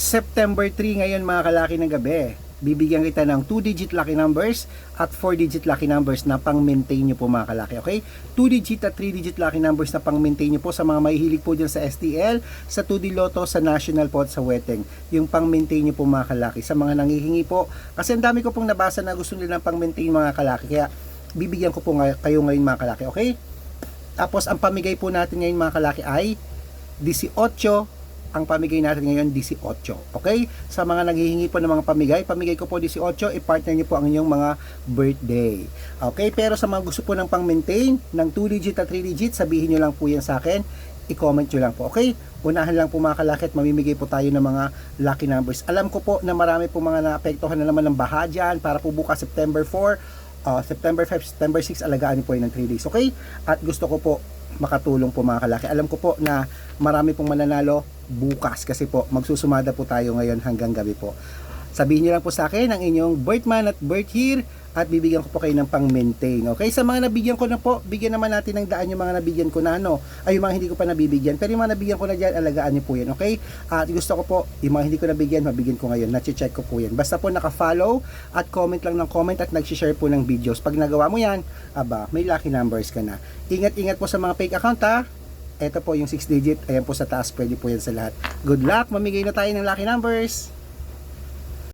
September 3 ngayon mga kalaki ng gabi. Bibigyan kita ng 2-digit lucky numbers at 4-digit lucky numbers na pang-maintain nyo po mga kalaki. Okay? 2-digit at 3-digit lucky numbers na pang-maintain nyo po sa mga mahihilig po dyan sa STL, sa 2D Lotto, sa National po at sa Weteng. Yung pang-maintain nyo po mga kalaki. Sa mga nangihingi po. Kasi ang dami ko pong nabasa na gusto nila ng pang-maintain mga kalaki. Kaya bibigyan ko po kayo ngayon mga kalaki. Okay? Tapos ang pamigay po natin ngayon mga kalaki ay 18 ang pamigay natin ngayon 18. Okay? Sa mga naghihingi po ng mga pamigay, pamigay ko po 18, i-partner niyo po ang inyong mga birthday. Okay? Pero sa mga gusto po ng pang-maintain ng 2 digit at 3 digit, sabihin niyo lang po yan sa akin. I-comment nyo lang po. Okay? Unahan lang po mga kalakit, mamimigay po tayo ng mga lucky numbers. Alam ko po na marami po mga naapektuhan na naman ng baha dyan para po bukas September 4 uh, September 5, September 6, alagaan niyo po yun ng 3 days. Okay? At gusto ko po makatulong po mga kalaki. Alam ko po na marami pong mananalo bukas kasi po magsusumada po tayo ngayon hanggang gabi po. Sabihin niyo lang po sa akin ang inyong birth month at birth year at bibigyan ko po kayo ng pang-maintain. Okay? Sa mga nabigyan ko na po, bigyan naman natin ng daan yung mga nabigyan ko na ano. Ay, yung mga hindi ko pa nabibigyan. Pero yung mga nabigyan ko na dyan, alagaan niyo po yan. Okay? At gusto ko po, yung mga hindi ko nabigyan, mabigyan ko ngayon. Nache-check ko po yan. Basta po naka-follow at comment lang ng comment at nag-share po ng videos. Pag nagawa mo yan, aba, may lucky numbers ka na. Ingat-ingat po sa mga fake account ha. Ito po yung 6 digit. Ayan po sa taas. Pwede po yan sa lahat. Good luck. Mamigay na tayo ng lucky numbers.